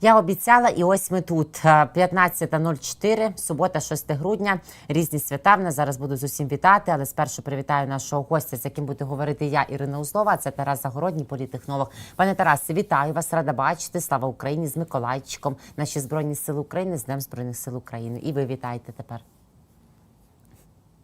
Я обіцяла, і ось ми тут. Е, 15.04, субота, 6 грудня. Різні свята. В нас зараз буду з усім вітати. Але спершу привітаю нашого гостя, з яким буду говорити я, Ірина Узлова. Це Тарас Загородній, політехнолог. Пане Тарасе, вітаю вас, рада бачити. Слава Україні з Миколайчиком. Наші збройні сили України з Днем Збройних сил України. І ви вітаєте тепер.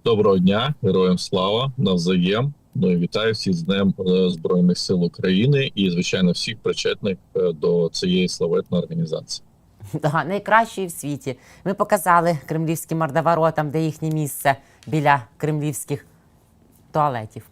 Доброго дня, героям слава навзаєм. Ну і вітаю всіх з Днем е, Збройних сил України і, звичайно, всіх причетних е, до цієї славетної організації. Да, найкращої в світі. Ми показали кремлівським мордоворотам, де їхнє місце біля кремлівських туалетів.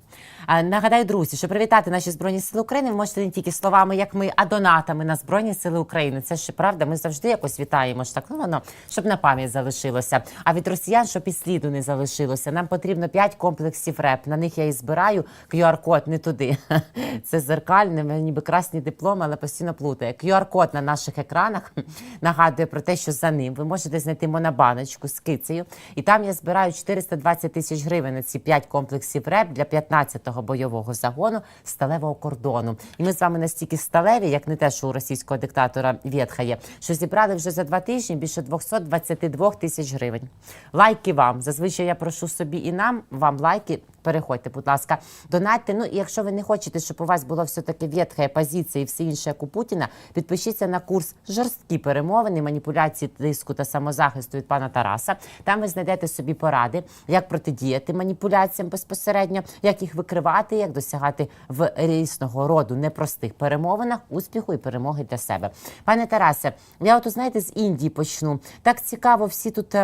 Нагадаю, друзі, що привітати наші збройні сили України ви можете не тільки словами, як ми, а донатами на збройні сили України. Це ж правда. Ми завжди якось вітаємо ж так. Ну воно щоб на пам'ять залишилося. А від росіян, щоб і сліду не залишилося. Нам потрібно 5 комплексів РЕП. На них я і збираю QR-код не туди. Це зеркальне, ніби красні дипломи, але постійно плутає. QR-код на наших екранах нагадує про те, що за ним ви можете знайти монобаночку з кицею. І там я збираю 420 тисяч гривень на ці 5 комплексів РЕП для 15-го бойового загону сталевого кордону. І ми з вами настільки сталеві, як не те, що у російського диктатора Вєтха є, що зібрали вже за два тижні більше 222 тисяч гривень. Лайки вам. Зазвичай я прошу собі і нам вам лайки. Переходьте, будь ласка, донатьте. Ну і якщо ви не хочете, щоб у вас було все таки ветхає позиція і все інше, як у Путіна, підпишіться на курс жорсткі перемовини, маніпуляції, тиску та самозахисту від пана Тараса. Там ви знайдете собі поради, як протидіяти маніпуляціям безпосередньо, як їх викривати, як досягати в різного роду непростих перемовинах успіху і перемоги для себе. Пане Тарасе, я от знаєте з Індії почну. Так цікаво, всі тут.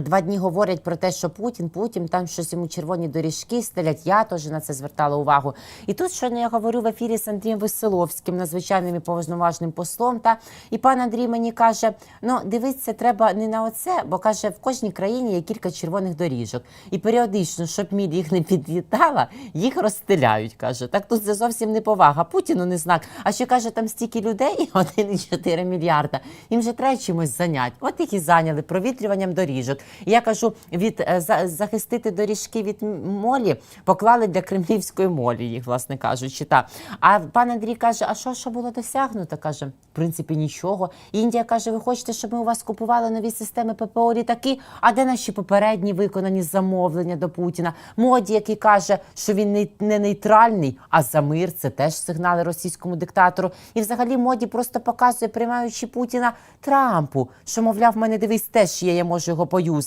Два дні говорять про те, що Путін, Путін, там щось йому червоні доріжки стелять. Я теж на це звертала увагу. І тут щойно я говорю в ефірі з Андрієм Веселовським, надзвичайним і поважним послом. Та і пан Андрій мені каже: ну дивитися, треба не на оце, бо каже, в кожній країні є кілька червоних доріжок. І періодично, щоб міль їх не підлітала, їх розстеляють. каже. Так тут це зовсім не повага. Путіну не знак. А ще каже, там стільки людей, 1,4 мільярда. Їм же треба чимось зайняти. От їх і зайняли провітрюванням доріжок. Я кажу, від е, захистити доріжки від молі поклали для кремлівської молі, їх, власне кажучи. Та. А пан Андрій каже: а що, що було досягнуто? каже, в принципі, нічого. Індія каже: ви хочете, щоб ми у вас купували нові системи ППО літаки? А де наші попередні виконані замовлення до Путіна? Моді, який каже, що він не, не нейтральний, а за мир це теж сигнали російському диктатору. І взагалі моді просто показує, приймаючи Путіна Трампу, що мовляв, в мене дивись теж є, я можу його поюзати,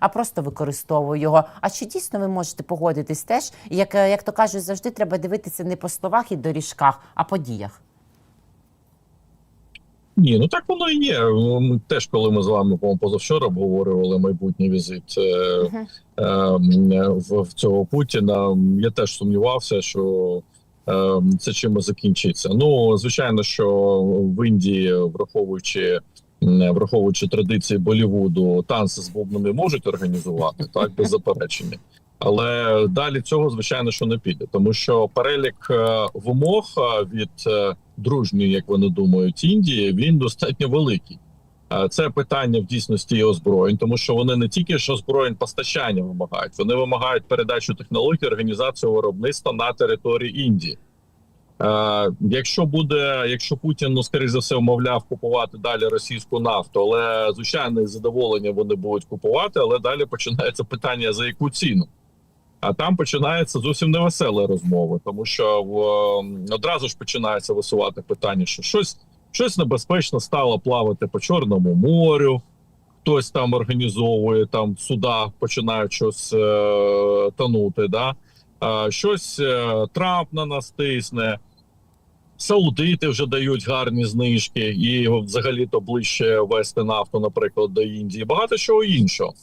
а просто використовую його. А чи дійсно ви можете погодитись теж? Як, е, як то кажуть, завжди треба дивитися не по словах і доріжках, а по діях. Ні, ну так воно і є. Ми теж, коли ми з вами позавчора обговорювали майбутній візит е, Мгм. е, в, в цього Путіна, я теж сумнівався, що е, це чимось закінчиться. Ну, звичайно, що в Індії, враховуючи. Враховуючи традиції Болівуду, танці з бубнами можуть організувати так без заперечення. Але далі цього звичайно що не піде, тому що перелік е, вимог е, від е, дружньої, як вони думають, Індії він достатньо великий. Це питання в дійсності і озброєнь, тому що вони не тільки ж озброєнь постачання вимагають, вони вимагають передачу технологій, організацію виробництва на території Індії. Е, якщо буде, якщо Путін ну скоріше за все вмовляв купувати далі російську нафту, але звичайно із задоволенням вони будуть купувати, але далі починається питання за яку ціну. А там починається зовсім невесела розмова, тому що в, одразу ж починається висувати питання, що щось щось небезпечно стало плавати по Чорному морю. Хтось там організовує там в судах, починають щось е, тонути. Да? Е, щось е, Трамп на нас тисне. Саудити вже дають гарні знижки, і взагалі то ближче вести нафту, наприклад, до Індії. Багато чого іншого.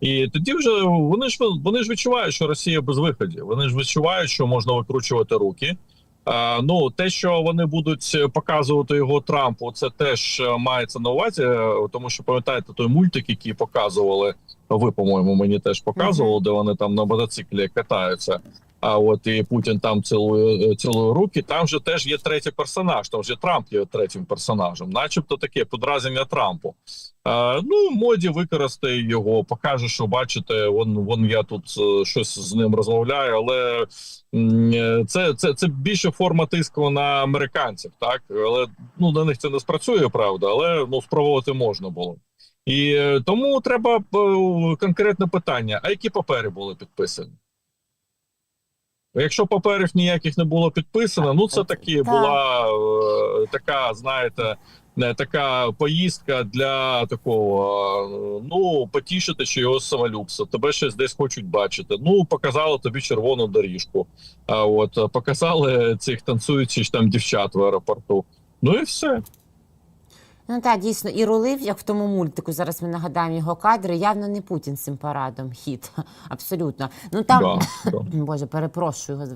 І тоді вже вони ж вони ж відчувають, що Росія без виходів. Вони ж відчувають, що можна викручувати руки. А, ну те, що вони будуть показувати його Трампу, це теж е, мається на увазі, е, тому що пам'ятаєте той мультик, який показували. Ви, по-моєму, мені теж показували, де вони там на мотоциклі катаються. А от і Путін там цілує цілує руки. Там же теж є третій персонаж. Там же Трамп є третім персонажем, начебто таке подразнення Трампу. Е, ну, моді використає його, покаже, що бачите, вон, вон я тут е, щось з ним розмовляю, але е, це, це, це більше форма тиску на американців, так але ну на них це не спрацює, правда, але ну спробувати можна було. І е, тому треба е, конкретне питання: а які папери були підписані? Якщо паперів ніяких не було підписано, ну це таки Так. була е, така, знаєте, не така поїздка для такого, е, ну потішити чи його самолюбство. Тебе щось десь хочуть бачити. Ну показали тобі червону доріжку. А от е, показали цих танцюючих там дівчат в аеропорту. Ну і все. Ну так, дійсно, і рулив, як в тому мультику. Зараз ми нагадаємо його кадри. Явно не Путін цим парадом. Хід. Абсолютно. Ну там Да, да. Боже, перепрошую.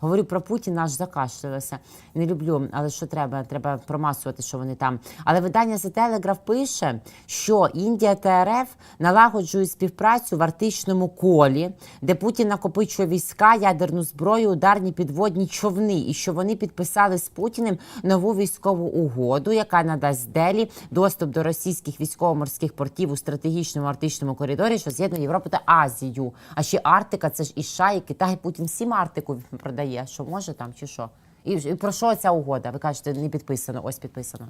Говорю про Путіна, аж закашлялася. Не люблю, але що треба? Треба промасувати, що вони там. Але видання The Telegraph пише, що Індія та РФ налагоджують співпрацю в арктичному колі, де Путін накопичує війська, ядерну зброю, ударні підводні човни, і що вони підписали з Путіним нову військову угоду, яка надасть Делі доступ до російських військово-морських портів у стратегічному арктичному коридорі, що з'єднує Європу та Азію. А ще Арктика, це ж і США, і Китай. Путін всім Арктику продає. Що може там чи що? І, і про що ця угода? Ви кажете, не підписано. Ось підписано.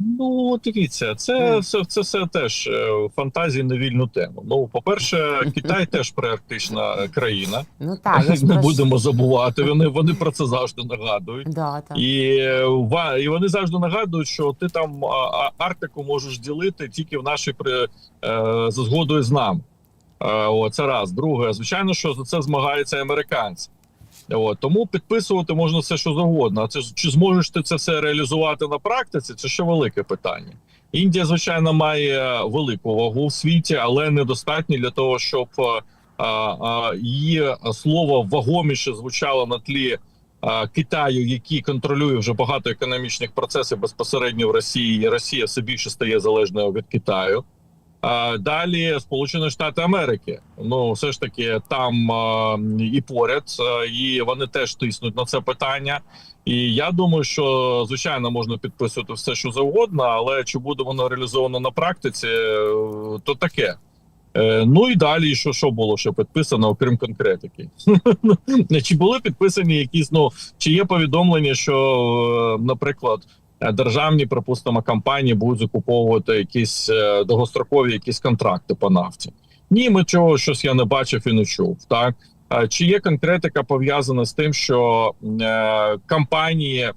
Ну, дивіться, це, це, це, все теж е, фантазії на вільну тему. Ну, по-перше, Китай теж приарктична країна. Ну так, не про- будемо забувати. Вони, вони про це завжди нагадують. Да, так. І, е, і вони завжди нагадують, що ти там Арктику можеш ділити тільки в нашій при е, за згодою з нами. Е, о, це раз. Друге, звичайно, що за це змагаються американці. От, тому підписувати можна все, що завгодно. А це чи зможеш ти це все реалізувати на практиці? Це ще велике питання. Індія, звичайно, має велику вагу в світі, але недостатньо для того, щоб е, а, а, її слово вагоміше звучало на тлі а, Китаю, який контролює вже багато економічних процесів безпосередньо в Росії. І Росія все більше стає залежною від Китаю. Далі Сполучені Штати Америки. Ну все ж таки там і поряд, і вони теж тиснуть на це питання. І я думаю, що звичайно можна підписувати все, що завгодно, але чи буде воно реалізовано на практиці, е, то таке. Е, Ну і далі, що, що було ще підписано, окрім конкретики? чи були підписані якісь, ну чи є повідомлення, що, е, наприклад, державні, припустимо, компанії будуть закуповувати якісь е, довгострокові якісь контракти по нафті? Ні, ми чого щось я не бачив і не чув. Так Е, чи є конкретика пов'язана з тим, що е, компанії?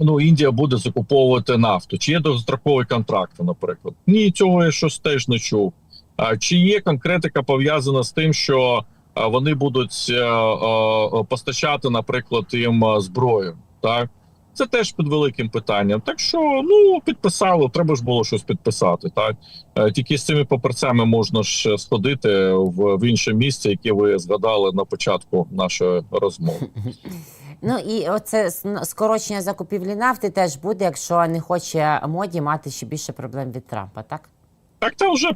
Ну, Індія буде закуповувати нафту. Чи є довгострокові контракти, наприклад? Ні, цього я щось теж не чув. А чи є конкретика пов'язана з тим, що вони будуть е, е, постачати, наприклад, їм е, зброю? Так це теж під великим питанням. Так що ну підписали, треба ж було щось підписати. Так Е, тільки з цими паперцями можна ж сходити в, в інше місце, яке ви згадали на початку нашої розмови. Ну і оце с- скорочення закупівлі нафти теж буде, якщо не хоче моді мати ще більше проблем від Трампа, так? Так там вже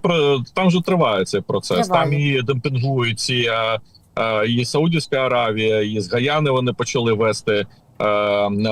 там вже триває цей процес. Триває. Там і демпінгують ці е, е, і Саудівська Аравія, і з Гаяни вони почали вести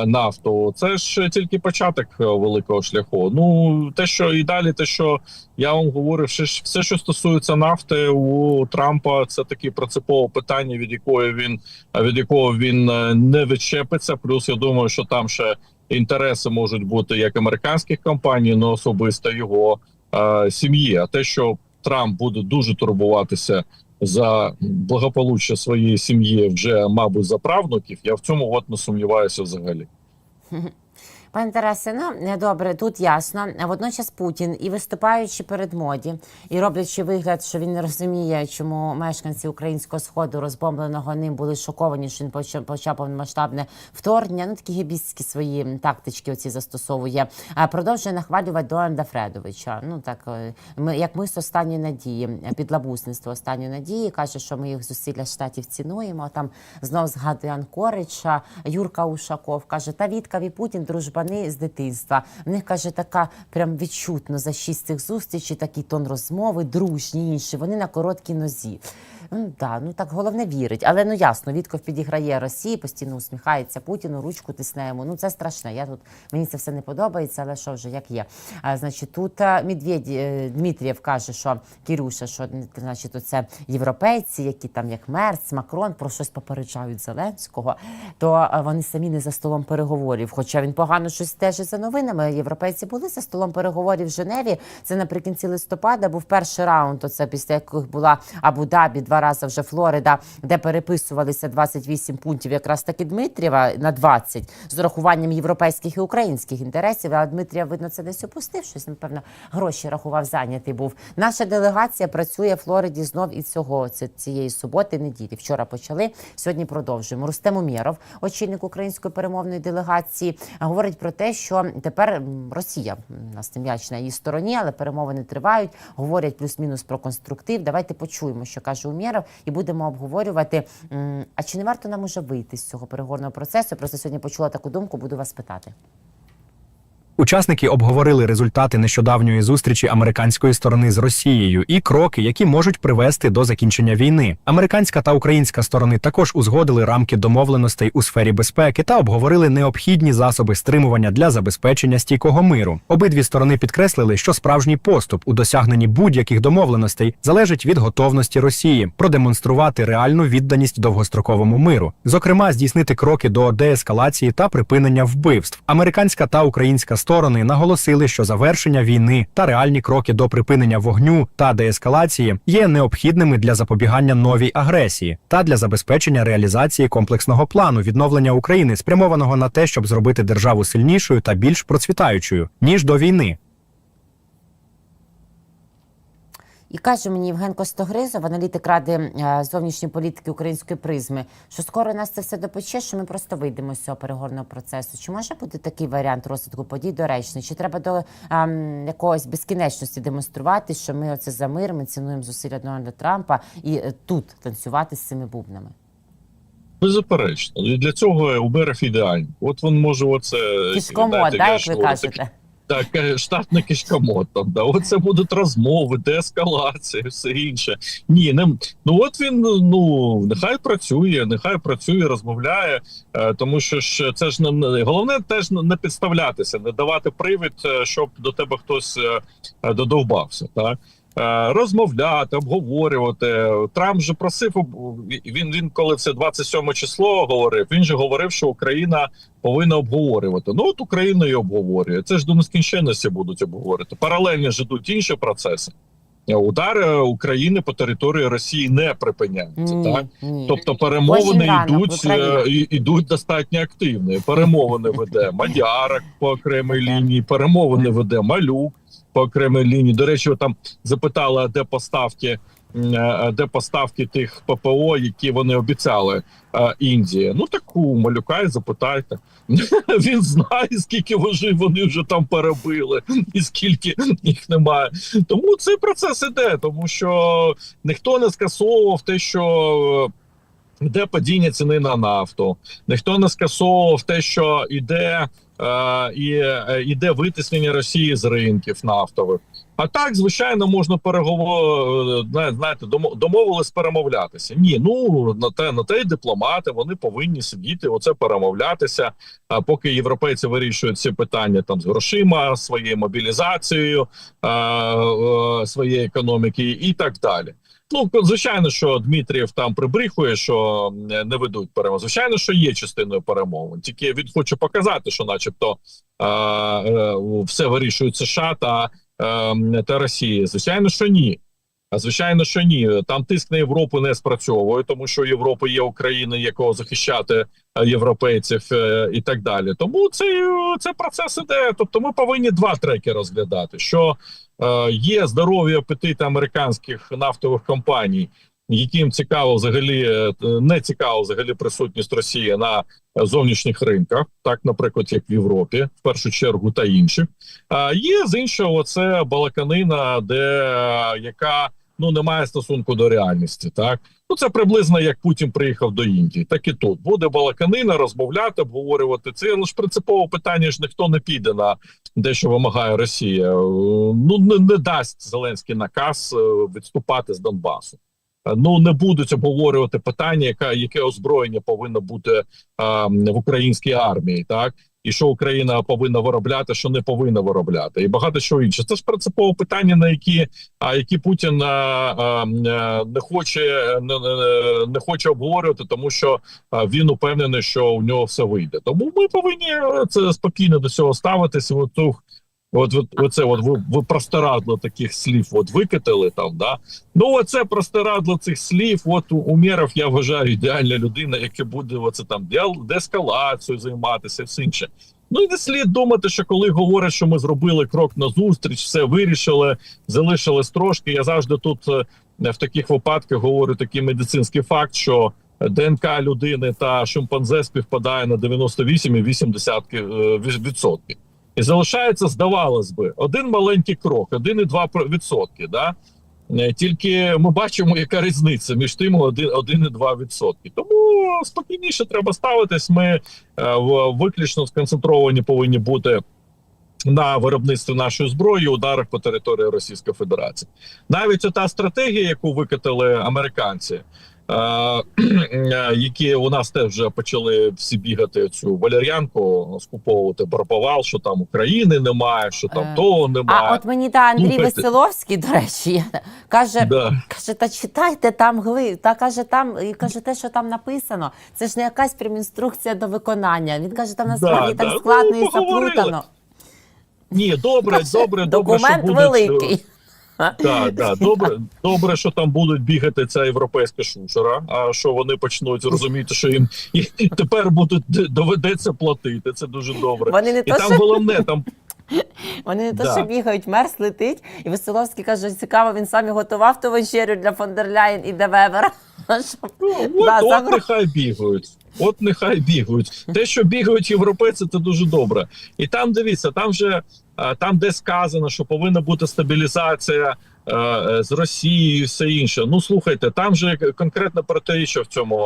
нафту. Це ж тільки початок е, великого шляху. Ну те, що і далі, те, що я вам говорив, все, що стосується нафти у Трампа, це таке принципове питання, від якої він від якого він е, не відчепиться. Плюс я думаю, що там ще інтереси можуть бути як американських компаній, але особисто його е, сім'ї. А те, що Трамп буде дуже турбуватися за благополуччя своєї сім'ї, вже мабуть, за правнуків, я в цьому от не сумніваюся взагалі. Пане Тарасе, ну е, добре, тут ясно. Водночас Путін і виступаючи перед моді, і роблячи вигляд, що він не розуміє, чому мешканці українського сходу, розбомбленого ним, були шоковані, що він почав повномасштабне вторгнення. Ну такі гібістські свої тактички оці застосовує. А продовжує нахвалювати Дональда Фредовича. Ну так е, ми як ми з останньої надії, е, підлабусництво останньої надії каже, що ми їх зусилля штатів цінуємо. Там знов згадує Анкорича, Юрка Ушаков каже: та Віткав і Путін дружбани з дитинства. В них каже, така прям відчутно за шість цих зустрічей, такий тон розмови, дружні інші. Вони на короткій нозі. Ну да, ну так головне вірить. Але ну ясно, Вітков підіграє Росії, постійно усміхається Путіну, ручку тисне. Ну це страшне. Я тут мені це все не подобається, але що вже як є. А, значить, тут е, Дмитрієв каже, що Кірюша, що значить, оце європейці, які там як Мерц, Макрон про щось попереджають Зеленського, то а, вони самі не за столом переговорів. Хоча він погано щось стежить за новинами. Європейці були за столом переговорів в Женеві. Це наприкінці листопада був перший раунд. Оце після яких була Абу-Дабі, два рази вже Флорида, де переписувалися 28 пунктів, якраз таки Дмитрієва на 20, з урахуванням європейських і українських інтересів. А Дмитрія, видно, це десь опустив. Щось напевно гроші рахував, зайнятий був. Наша делегація працює в Флориді знов і цього цієї суботи, неділі. Вчора почали. Сьогодні продовжуємо. Рустем Умєров, очільник української перемовної делегації, говорить про те, що тепер Росія нас м'яч на її стороні, але перемовини тривають. Говорять плюс-мінус про конструктив. Давайте почуємо, що каже Умєров, і будемо обговорювати. А чи не варто нам уже вийти з цього переговорного процесу? Просто сьогодні почула таку думку. Буду вас питати. Учасники обговорили результати нещодавньої зустрічі американської сторони з Росією і кроки, які можуть привести до закінчення війни. Американська та українська сторони також узгодили рамки домовленостей у сфері безпеки та обговорили необхідні засоби стримування для забезпечення стійкого миру. Обидві сторони підкреслили, що справжній поступ у досягненні будь-яких домовленостей залежить від готовності Росії продемонструвати реальну відданість довгостроковому миру, зокрема, здійснити кроки до деескалації та припинення вбивств. Американська та українська сторони наголосили, що завершення війни та реальні кроки до припинення вогню та деескалації є необхідними для запобігання новій агресії та для забезпечення реалізації комплексного плану відновлення України, спрямованого на те, щоб зробити державу сильнішою та більш процвітаючою ніж до війни. І каже мені Євген Костогризов, аналітик ради е, зовнішньої політики української призми, що скоро нас це все допече, що ми просто вийдемо з цього переговорного процесу. Чи може бути такий варіант розвитку подій доречний? Чи треба до ем, якогось безкінечності демонструвати, що ми оце за мир, ми цінуємо зусилля Дональда Трампа і е, тут танцювати з цими бубнами? Беззаперечно. Для цього Уберов ідеальний. От він може оце знаєте, да, як ви кажете? Так, штатна кишкомот там, да. Оце будуть розмови, деескалація, все інше. Ні, не ну от він ну нехай працює, нехай працює, розмовляє, е, тому що ж це ж не головне теж не підставлятися, не давати привід, е, щоб до тебе хтось е, е, додовбався. Так Е, розмовляти, обговорювати. Трамп же просив він. Він коли це 27 число говорив. Він же говорив, що Україна повинна обговорювати. Ну от Україна і обговорює. Це ж до нескінченності будуть обговорювати. Паралельно ж ідуть інші процеси. Е, Удари України по території Росії не припиняються. Ні, Так ні. тобто перемовини Очень рано, йдуть е, достатньо активно. Перемовини веде Мадярак по окремій лінії. Перемовини веде Малюк по окремій лінії. До речі, там запитали, де поставки. е, Де поставки тих ППО, які вони обіцяли е, Індії? Ну таку малюка і запитайте. Він знає, скільки вожив вони вже там перебили, і скільки їх немає. Тому цей процес іде, тому що ніхто не скасовував те, що йде падіння ціни на нафту, ніхто не скасовував те, що йде, е, і, е, іде витиснення Росії з ринків нафтових. А так, звичайно, можна переговор, знаєте, домовились перемовлятися. Ні, ну на те, на те й дипломати вони повинні сидіти, оце перемовлятися. А поки європейці вирішують ці питання там з грошима, своєю мобілізацією е, е, своєї економіки і так далі. Ну, звичайно, що Дмитрієв там прибріхує, що не ведуть перемови. Звичайно, що є частиною перемовин. Тільки він хоче показати, що, начебто, е, е, все вирішують США та, е, та Росія. Звичайно, що ні. Звичайно, що ні. Там тиск на Європу не спрацьовує, тому що у Європи є Україна, якого захищати е, європейців е, і так далі. Тому цей, е, цей процес іде. Тобто, ми повинні два треки розглядати: що е, є здорові апетити американських нафтових компаній, яким цікаво взагалі е, не цікаво взагалі присутність Росії на зовнішніх ринках, так, наприклад, як в Європі, в першу чергу, та інших. А є з іншого, це балаканина, де е, яка ну не має стосунку до реальності. Так ну це приблизно як Путін приїхав до Індії. Так і тут буде балаканина, розмовляти, обговорювати це. лише принципове питання ж ніхто не піде на те, що вимагає Росія. Е, Ну не, не дасть Зеленський наказ е, відступати з Донбасу. ну не будуть обговорювати питання, яке озброєння повинно бути а, в українській армії, так і що Україна повинна виробляти, що не повинна виробляти, і багато що інше. Це ж принципове питання, на які а які Путін а, а, не хоче не, не, хоче обговорювати, тому що він упевнений, що у нього все вийде. Тому ми повинні е, це спокійно до цього ставитися. От ту От, от оце от ви, ви простирадло таких слів от викатили там, да? Ну, оце простирадло цих слів. От у- я вважаю, ідеальна людина, яка буде оце там деескалацією займатися, все інше. Ну і не слід думати, що коли говорять, що ми зробили крок назустріч, все вирішили, залишилось трошки. Я завжди тут е, в таких випадках говорю такий медицинський факт, що ДНК людини та шимпанзе співпадає на 98,8%. І залишається, здавалось би, один маленький крок, 1,2 відсотки. Да? Е, Тільки ми бачимо, яка різниця між тим 1,2 відсотки. Тому спокійніше треба ставитись. Ми е, виключно сконцентровані повинні бути на виробництві нашої зброї, ударах по території Російської Федерації. Навіть та стратегія, яку викатали американці. Е, е, Які у нас теж вже почали всі бігати цю валер'янку, скуповувати барбавал, що там України немає, що там Е, того немає. А от мені та Андрій Слухайте. Веселовський, до речі, каже, да. каже, та читайте там гли, та каже, там і каже, те, що там написано, це ж не якась прям інструкція до виконання. Він каже, там насправді Да, так да. складно Ну, і заплутано. Ні, добре, добре, добре, що Документ будуть, великий. Так, так, добре, добре, що там будуть бігати ця європейська шушера. А що вони почнуть розуміти, що їм і тепер будуть доведеться платити. Це дуже добре. Вони не І то, там що головне, там Вони не то, що бігають, мерз летить, і Веселовський каже, цікаво, він сам і готував ту вечерю для фон дер Ляєн і Девевера. Ну, от, Да, от загро- нехай бігають. От нехай бігають. Те, що бігають європейці, це дуже добре. І там дивіться, там вже там, де сказано, що повинна бути стабілізація е, е, з Росією, і все інше. Ну слухайте, там же конкретно протиріччя в цьому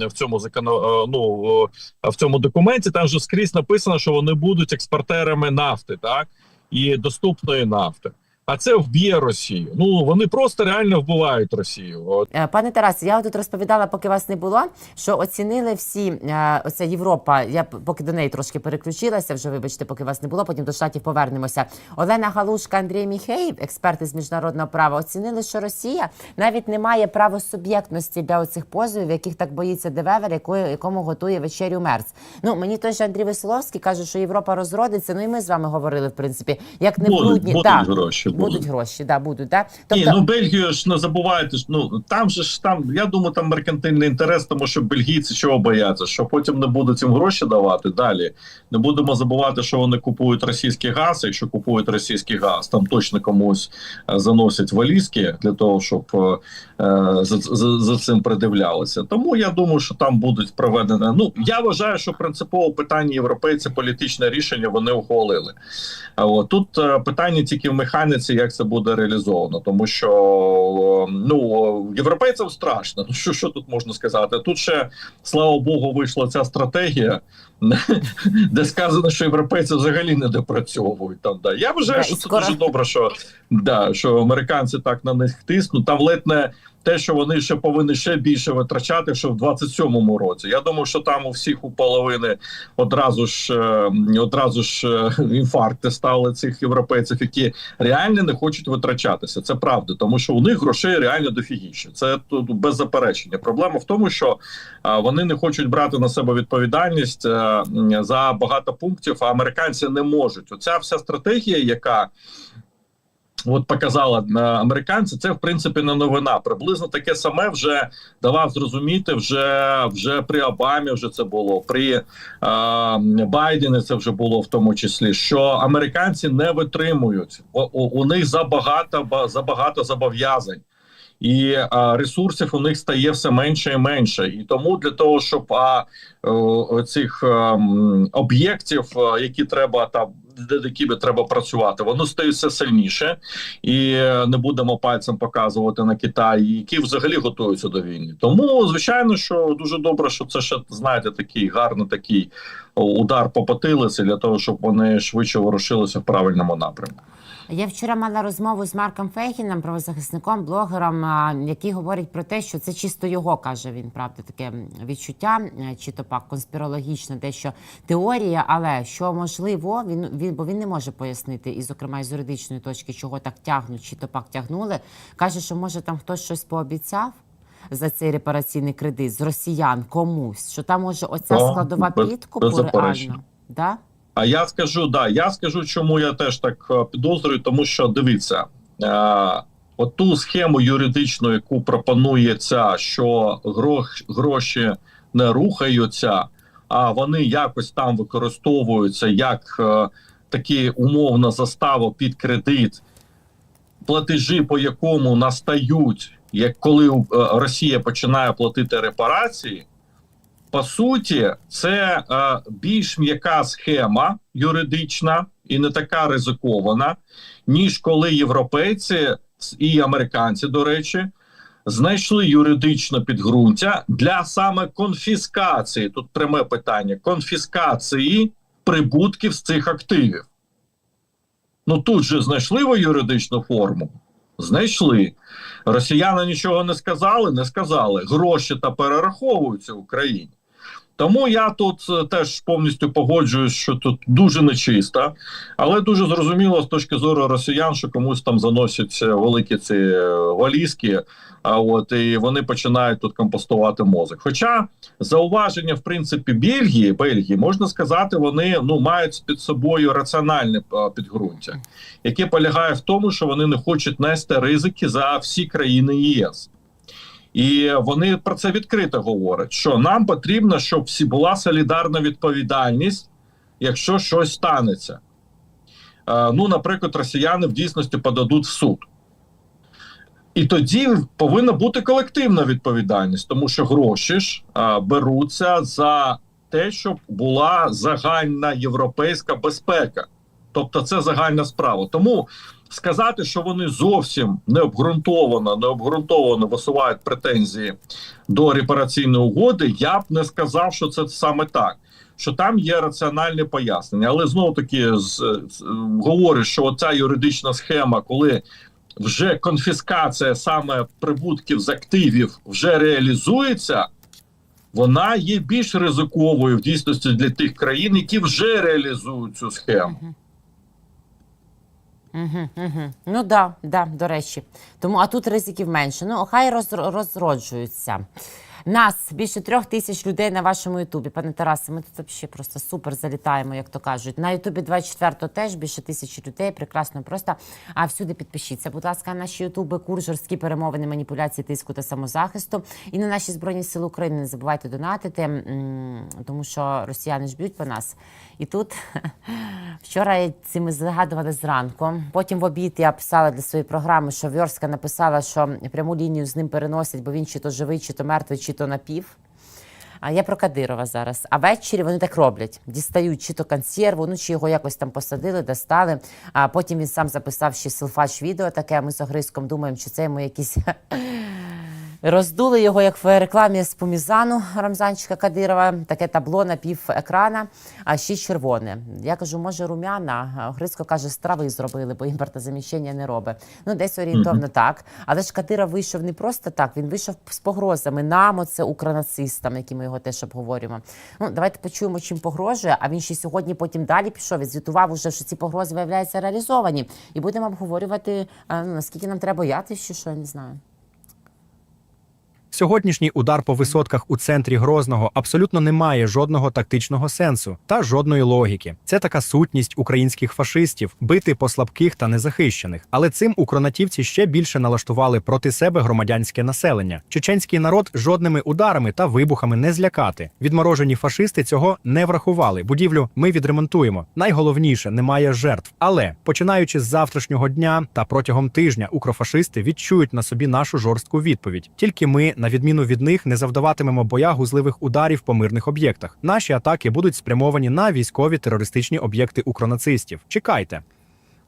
в цьому законо, е, ну в цьому документі. Там же скрізь написано, що вони будуть експортерами нафти, так і доступної нафти. А це вб'є Росію. Ну вони просто реально вбивають Росію. От. Е, Пане Тарасе, я тут розповідала, поки вас не було, що оцінили всі е, оця Європа. Я поки до неї трошки переключилася, вже вибачте, поки вас не було. Потім до штатів повернемося. Олена Галушка, Андрій Міхеєв, експерти з міжнародного права, оцінили, що Росія навіть не має правосуб'єктності для оцих позовів, яких так боїться Девевер, якої якому готує вечерю Мерц. Ну мені той же Андрій Веселовський каже, що Європа розродиться. Ну і ми з вами говорили, в принципі, як не брудні гроші. Будуть Будуть. гроші, да, будуть, да. Ні, ну Бельгію ж не забувайте. Ну там же ж там, я думаю, там меркантильний інтерес, тому що бельгійці чого бояться, що потім не будуть їм гроші давати далі. Не будемо забувати, що вони купують російський газ. Якщо купують російський газ, там точно комусь е, заносять валізки для того, щоб е, е, за, за, за цим придивлялися. Тому я думаю, що там будуть проведені. Ну я вважаю, що принципово питання європейці політичне рішення вони ухвалили. А от тут е, питання тільки в механіці, як це буде реалізовано, тому що е, ну європейцям страшно. Ну що, що тут можна сказати? Тут ще слава Богу, вийшла ця стратегія, де сказано, що європейці взагалі не допрацьовують там. Да. Я вважаю, що це дуже добре, що да, що американці так на них тиснуть. Там ледь не те, що вони ще повинні ще більше витрачати, що в 27-му році. Я думаю, що там у всіх у половини одразу ж е, одразу ж е, інфаркти стали цих європейців, які реально не хочуть витрачатися. Це правда, тому що у них грошей реально дофігіше. Це тут без заперечення. Проблема в тому, що е, вони не хочуть брати на себе відповідальність за багато пунктів, а американці не можуть. Оця вся стратегія, яка От показала е, американці, це в принципі не новина. Приблизно таке саме вже давав зрозуміти. Вже вже при Обамі вже це було при е, Байдені. Це вже було в тому числі, що американці не витримують. У, у, них забагато ба- забагато зобов'язань. І а, ресурсів у них стає все менше і менше, і тому для того, щоб а, о, цих ем, об'єктів, які треба там, над якими треба працювати, воно стає все сильніше, і е, не будемо пальцем показувати на Китай, які взагалі готуються до війни. Тому звичайно, що дуже добре, що це ще знаєте, такий гарний такий удар по потилиці для того, щоб вони швидше ворушилися в правильному напрямку. Я вчора мала розмову з Марком Фейгіном, правозахисником, блогером, який говорить про те, що це чисто його каже він, правда, таке відчуття, е, чи то пак конспірологічно, дещо теорія, але що можливо, він він бо він не може пояснити, і зокрема із юридичної точки, чого так тягнуть, чи то пак тягнули. каже, що може там хтось щось пообіцяв. За цей репараційний кредит з росіян комусь, що там може оця складова підкупу реально. Да? А я скажу, да, я скажу, чому я теж так е, підозрюю, тому що дивіться, е, от ту схему юридичну, яку пропонує ця, що гроші не рухаються, а вони якось там використовуються як е, такі умовна застава під кредит, платежі по якому настають, як коли е, Росія починає платити репарації. По суті, це е, більш м'яка схема юридична і не така ризикована, ніж коли європейці і американці, до речі, знайшли юридичне підґрунтя для саме конфіскації. Тут пряме питання: конфіскації прибутків з цих активів. Ну тут же знайшли ви юридичну форму. Знайшли. Росіяни нічого не сказали, не сказали. Гроші та перераховуються в Україні. Тому я тут е, теж повністю погоджуюсь, що тут дуже нечисто, але дуже зрозуміло з точки зору росіян, що комусь там заносять е, великі ці е, валізки, а от і вони починають тут компостувати мозок. Хоча зауваження, в принципі, Бельгії, Бельгії, можна сказати, вони ну мають під собою раціональне підґрунтя, яке полягає в тому, що вони не хочуть нести ризики за всі країни ЄС. І вони про це відкрито говорять: що нам потрібно, щоб всі була солідарна відповідальність, якщо щось станеться. Е, ну, наприклад, росіяни в дійсності подадуть в суд. І тоді повинна бути колективна відповідальність, тому що гроші ж е, беруться за те, щоб була загальна європейська безпека. Тобто, це загальна справа. Тому сказати, що вони зовсім необґрунтовано, необґрунтовано висувають претензії до репараційної угоди, я б не сказав, що це саме так. Що там є раціональне пояснення, але знову таки говорю, що оця юридична схема, коли вже конфіскація саме прибутків з активів вже реалізується, вона є більш ризиковою в дійсності для тих країн, які вже реалізують цю схему. Ну да, да, до речі. Тому а тут ризиків менше. Ну, хай роз, розроджуються. Нас більше трьох тисяч людей на вашому Ютубі. Пане Тарасе, ми тут взагалі просто супер залітаємо, як то кажуть. На Ютубі 24 теж більше тисячі людей. Прекрасно, просто а всюди підпишіться. Будь ласка, на наші Ютуби, курс жорсткі перемовини, маніпуляції, тиску та самозахисту. І на наші збройні сили України не забувайте донатити, тому що росіяни ж б'ють по нас. І тут вчора я цими згадували зранку. Потім в обід я писала для своєї програми, що Вьорська написала, що пряму лінію з ним переносять, бо він чи то живий, чи то мертвий, чи то напів. А я про Кадирова зараз. А ввечері вони так роблять: дістають чи то консерву, ну чи його якось там посадили, достали. А потім він сам записав ще селфач відео таке. Ми з Огриском думаємо, чи це йому якісь. Роздули його, як в рекламі з помізану Рамзанчика Кадирова, таке табло на пів екрана, а ще червоне. Я кажу, може, румяна. Грицько каже, з трави зробили, бо імпортозаміщення не робить. Ну, десь орієнтовно так. Але ж Кадиров вийшов не просто так, він вийшов з погрозами нам, оце укронацистам, які ми його теж обговорюємо. Ну, давайте почуємо, чим погрожує. А він ще сьогодні потім далі пішов і звітував уже, що ці погрози виявляються реалізовані. І будемо обговорювати, ну, наскільки нам треба боятися, що я не знаю. Сьогоднішній удар по висотках у центрі Грозного абсолютно не має жодного тактичного сенсу та жодної логіки. Це така сутність українських фашистів бити по слабких та незахищених. Але цим укронатівці ще більше налаштували проти себе громадянське населення. Чеченський народ жодними ударами та вибухами не злякати. Відморожені фашисти цього не врахували. Будівлю ми відремонтуємо. Найголовніше немає жертв. Але починаючи з завтрашнього дня та протягом тижня, укрофашисти відчують на собі нашу жорстку відповідь. Тільки ми, на відміну від них, не завдаватимемо боягузливих ударів по мирних об'єктах. Наші атаки будуть спрямовані на військові терористичні об'єкти укронацистів. Чекайте.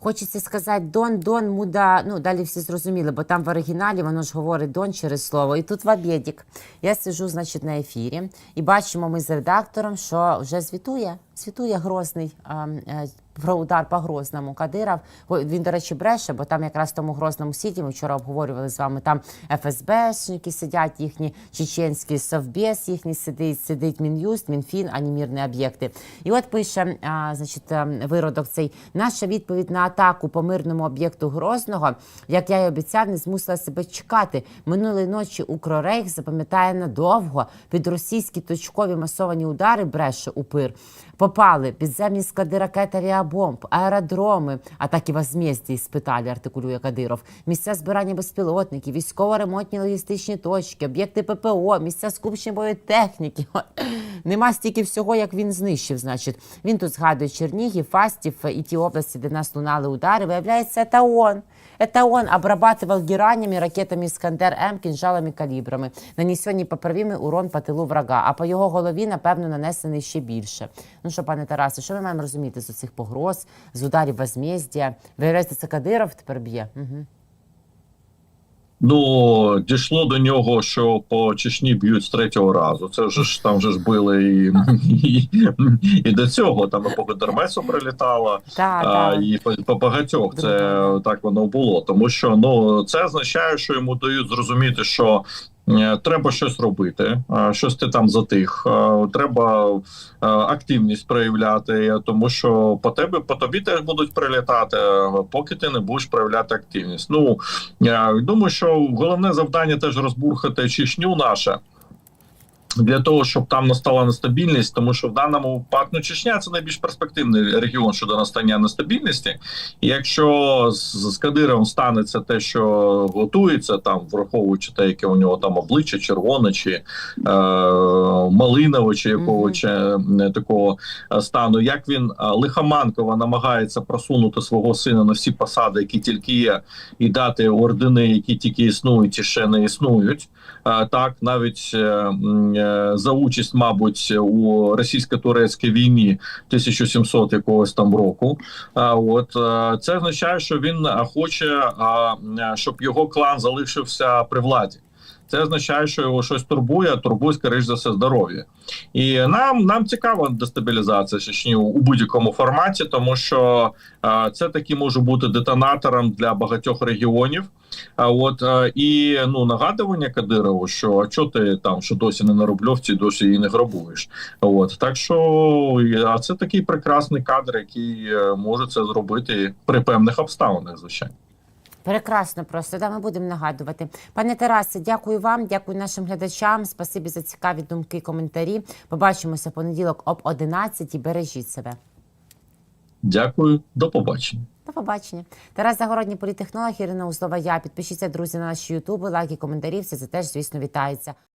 Хочеться сказати Дон, Дон, муда. Ну, далі всі зрозуміли, бо там в оригіналі воно ж говорить Дон через слово. І тут в обідік. Я сижу, значить, на ефірі, і бачимо ми з редактором, що вже звітує. Звітує Грозний а, е, про удар по Грозному Кадиров. Він, до речі, бреше, бо там якраз в тому Грозному сіті ми вчора обговорювали з вами. Там ФСБшники сидять, їхні чеченські совбез їхній сидить, сидить Мін'юст, Мінфін, ані мірні об'єкти. І от пише, а, значить, е, виродок цей наша відповідь на атаку по мирному об'єкту Грозного, як я й обіцяв, не змусила себе чекати. Минулої ночі Укрорейх запам'ятає надовго під російські точкові масовані удари бреше упир. Попали підземні склади ракет авіабомб, аеродроми, атаки возмездій, спиталі, артикулює Кадиров. Місця збирання безпілотників, військово-ремонтні логістичні точки, об'єкти ППО, місця скупчення боєтехніки. От. Нема стільки всього, як він знищив. Значить, він тут згадує Чернігів, Фастів і ті області, де нас лунали удари. Виявляється, це он. Это он обрабатывал геранями, ракетами Іскандер-М, кінжалами, калібрами. Нанесені поправіми урон по тилу врага, а по його голові, напевно, нанесений ще більше. Ну що, пане Тарасе, що ми маємо розуміти з цих погроз, з ударів возмездя? Виявляється, це Кадиров тепер б'є? Угу. Ну дійшло до нього, що по Чечні б'ють з третього разу. Це вже ж там вже ж били і, і, і до цього. Там і по Гудермесу прилітало. да, А, да. і по, по багатьох це так воно було. Тому що ну це означає, що йому дають зрозуміти, що треба щось робити, щось ти там затих. Треба е, активність проявляти, тому що по тебе по тобі теж будуть прилітати, е, поки ти не будеш проявляти активність. Ну я думаю, що головне завдання теж розбурхати Чечню наше. Для того щоб там настала нестабільність, тому що в даному випадку ну, Чечня це найбільш перспективний регіон щодо настання нестабільності. І якщо з, з Кадировим станеться те, що готується, там враховуючи те, яке у нього там обличчя, червоне чи е, малинове, чи якого Мгм. чи не такого е, стану, як він е, лихоманково намагається просунути свого сина на всі посади, які тільки є, і дати ордени, які тільки існують і ще не існують. Е, Так, навіть е, за участь, мабуть, у російсько-турецькій війні 1700 якогось там року. А от е, це означає, що він е, хоче, е, щоб його клан залишився при владі. Це означає, що його щось турбує, а турбує, скоріш за все, здоров'я. І нам нам цікава дестабілізація Чечні у, будь-якому форматі, тому що е, це таки може бути детонатором для багатьох регіонів. А от е, і ну нагадування Кадирову, що а чого ти там що досі не на Рубльовці, досі її не грабуєш. От так що а це такий прекрасний кадр, який е, може це зробити при певних обставинах, звичайно. Прекрасно просто, да, ми будемо нагадувати. Пане Тарасе, дякую вам, дякую нашим глядачам. Спасибі за цікаві думки, коментарі. Побачимося понеділок об 11 Бережіть себе. Дякую, до побачення. До побачення. Тарас Загородній політехнолог Ірина Узлова. Я підпишіться, друзі, на наші ютуби, лайки, коментарі. Все це теж, звісно, вітається.